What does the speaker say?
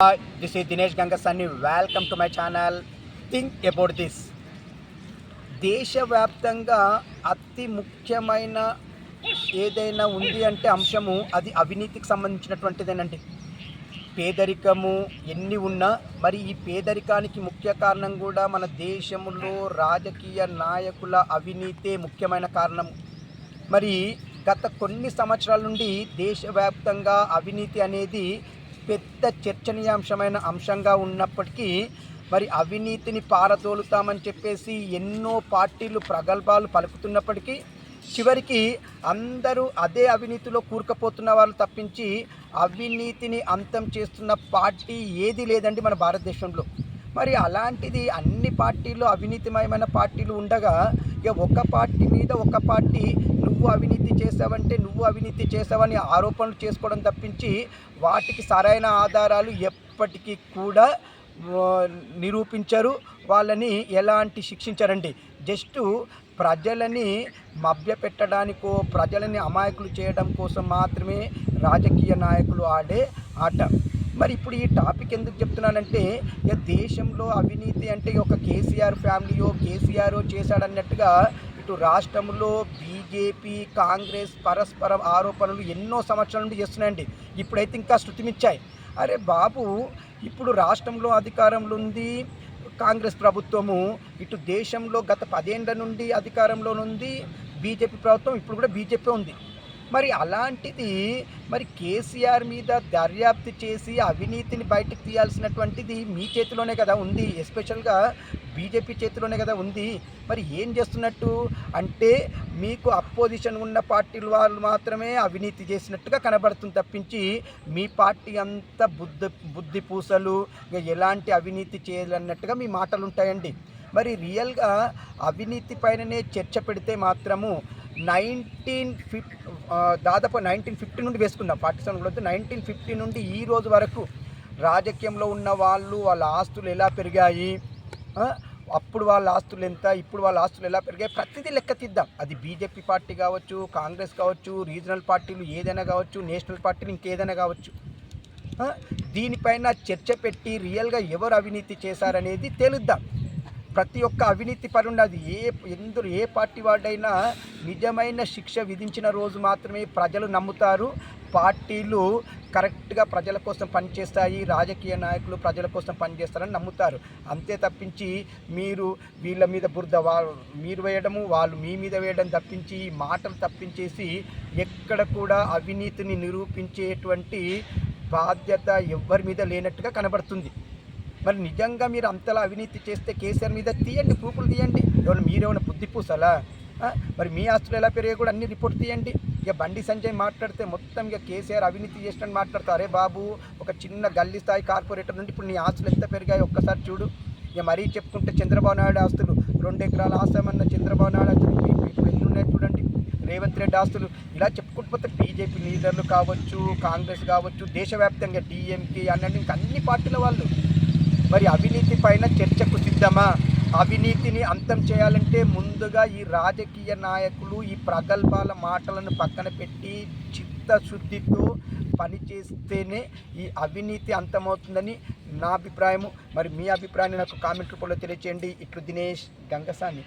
Hi, this is Dinesh Gangasani. Welcome to my channel. Think about this. దేశవ్యాప్తంగా అతి ముఖ్యమైన ఏదైనా ఉంది అంటే అంశము అది అవినీతికి సంబంధించినటువంటిదేనండి పేదరికము ఎన్ని ఉన్నా మరి ఈ పేదరికానికి ముఖ్య కారణం కూడా మన దేశంలో రాజకీయ నాయకుల అవినీతే ముఖ్యమైన కారణం మరి గత కొన్ని సంవత్సరాల నుండి దేశవ్యాప్తంగా అవినీతి అనేది పెద్ద చర్చనీయాంశమైన అంశంగా ఉన్నప్పటికీ మరి అవినీతిని పారదోలుతామని చెప్పేసి ఎన్నో పార్టీలు ప్రగల్భాలు పలుకుతున్నప్పటికీ చివరికి అందరూ అదే అవినీతిలో కూరుకుపోతున్న వాళ్ళు తప్పించి అవినీతిని అంతం చేస్తున్న పార్టీ ఏది లేదండి మన భారతదేశంలో. మరి అలాంటిది అన్ని పార్టీలు అవినీతిమయమైన పార్టీలు ఉండగా ఇక ఒక పార్టీ మీద ఒక పార్టీ నువ్వు అవినీతి చేసావంటే నువ్వు అవినీతి చేసావని ఆరోపణలు చేసుకోవడం తప్పించి వాటికి సరైన ఆధారాలు ఎప్పటికీ కూడా నిరూపించరు. వాళ్ళని ఎలాంటి శిక్షించరండి? జస్ట్ ప్రజలని మభ్యపెట్టడానికో ప్రజలని అమాయకులు చేయడం కోసం మాత్రమే రాజకీయ నాయకులు ఆడే ఆట. మరి ఇప్పుడు ఈ టాపిక్ ఎందుకు చెప్తున్నానంటే దేశంలో అవినీతి అంటే ఒక కేసీఆర్ ఫ్యామిలీయో కేసీఆర్ చేశాడన్నట్టుగా ఇటు రాష్ట్రంలో బీజేపీ కాంగ్రెస్ పరస్పర ఆరోపణలు ఎన్నో సంవత్సరాల నుండి చేస్తున్నాయండి. ఇప్పుడైతే ఇంకా శృతిమిచ్చాయి. అరే బాబు ఇప్పుడు రాష్ట్రంలో అధికారంలో ఉంది కాంగ్రెస్ ప్రభుత్వము. ఇటు దేశంలో గత పదేళ్ళ నుండి అధికారంలో ఉంది. బీజేపీ ప్రభుత్వం ఇప్పుడు కూడా బీజేపీ ఉంది. మరి అలాంటిది మరి కేసీఆర్ మీద దర్యాప్తు చేసి అవినీతిని బయటకు తీయాల్సినటువంటిది మీ చేతిలోనే కదా ఉంది. ఎస్పెషల్గా బీజేపీ చేతిలోనే కదా ఉంది. మరి ఏం చేస్తున్నట్టు? అంటే మీకు అపోజిషన్ ఉన్న పార్టీల వాళ్ళు మాత్రమే అవినీతి చేసినట్టుగా కనబడుతుంది తప్పించి మీ పార్టీ అంతా బుద్ధి బుద్ధి పూసలు ఎలాంటి అవినీతి చేయాలన్నట్టుగా మీ మాటలు ఉంటాయండి మరి రియల్గా అవినీతి పైననే చర్చ పెడితే మాత్రము నైన్టీన్ ఫిఫ్ దాదాపు నైన్టీన్ ఫిఫ్టీ నుండి వేసుకుందాం. ఫార్టీ సెవెన్ కూడా నైన్టీన్ ఫిఫ్టీ నుండి ఈ రోజు వరకు రాజకీయంలో ఉన్న వాళ్ళు వాళ్ళ ఆస్తులు ఎలా పెరిగాయి? అప్పుడు వాళ్ళ ఆస్తులు ఎంత ఇప్పుడు వాళ్ళ ఆస్తులు ఎలా పెరిగాయి ప్రతిదీ లెక్క తీద్దాం. అది బీజేపీ పార్టీ కావచ్చు కాంగ్రెస్ కావచ్చు రీజనల్ పార్టీలు ఏదైనా కావచ్చు నేషనల్ పార్టీలు ఇంకేదైనా కావచ్చు. దీనిపైన చర్చ పెట్టి రియల్గా ఎవరు అవినీతి చేశారనేది తేలుద్దాం. ప్రతి ఒక్క అవినీతి పరున్నది ఏ ఎందులో ఏ పార్టీ వాడైనా నిజమైన శిక్ష విధించిన రోజు మాత్రమే ప్రజలు నమ్ముతారు. పార్టీలు కరెక్ట్గా ప్రజల కోసం పనిచేస్తాయి రాజకీయ నాయకులు ప్రజల కోసం పనిచేస్తారని నమ్ముతారు. అంతే తప్పించి మీరు వీళ్ళ మీద బురద వాళ్ళు మీరు వేయడము వాళ్ళు మీ మీద వేయడం తప్పించి మాటలు తప్పించేసి ఎక్కడ కూడా అవినీతిని నిరూపించేటువంటి బాధ్యత ఎవ్వరి మీద లేనట్టుగా కనబడుతుంది. మరి నిజంగా మీరు అంతలా అవినీతి చేస్తే కేసీఆర్ మీద తీయండి ప్రూఫ్లు తీయండి. ఎవరు మీరేమైనా బుద్ధి పూసలా? మరి మీ ఆస్తులు ఎలా పెరిగా కూడా అన్ని రిపోర్ట్ తీయండి. ఇక బండి సంజయ్ మాట్లాడితే మొత్తం ఇక కేసీఆర్ అవినీతి చేసినట్టు మాట్లాడతారు. అరే బాబు ఒక చిన్న గల్లీ స్థాయి కార్పొరేటర్ నుండి ఇప్పుడు నీ ఆస్తులు ఎంత పెరిగాయి ఒక్కసారి చూడు. ఇక మరీ చెప్పుకుంటే చంద్రబాబు నాయుడు ఆస్తులు రెండు ఎకరాల ఆస్తామన్న చంద్రబాబు నాయుడు ఆస్తులు ఇప్పుడు ఎన్ని ఉన్నాయి చూడండి. రేవంత్ రెడ్డి ఆస్తులు ఇలా చెప్పుకుంటూ పోతే బీజేపీ లీడర్లు కావచ్చు కాంగ్రెస్ కావచ్చు దేశవ్యాప్తంగా డిఎంకే అన్నీ ఇంకా అన్ని పార్టీల వాళ్ళు. మరి అవినీతి పైన చర్చకు సిద్ధమా? అవినీతిని అంతం చేయాలంటే ముందుగా ఈ రాజకీయ నాయకులు ఈ ప్రగల్భాల మాటలను పక్కన పెట్టి చిత్తశుద్ధితో పనిచేస్తేనే ఈ అవినీతి అంతమవుతుందని నా అభిప్రాయము. మరి మీ అభిప్రాయాన్ని నాకు కామెంట్ రూపంలో తెలియచేయండి. ఇట్లు దినేష్ గంగసాని.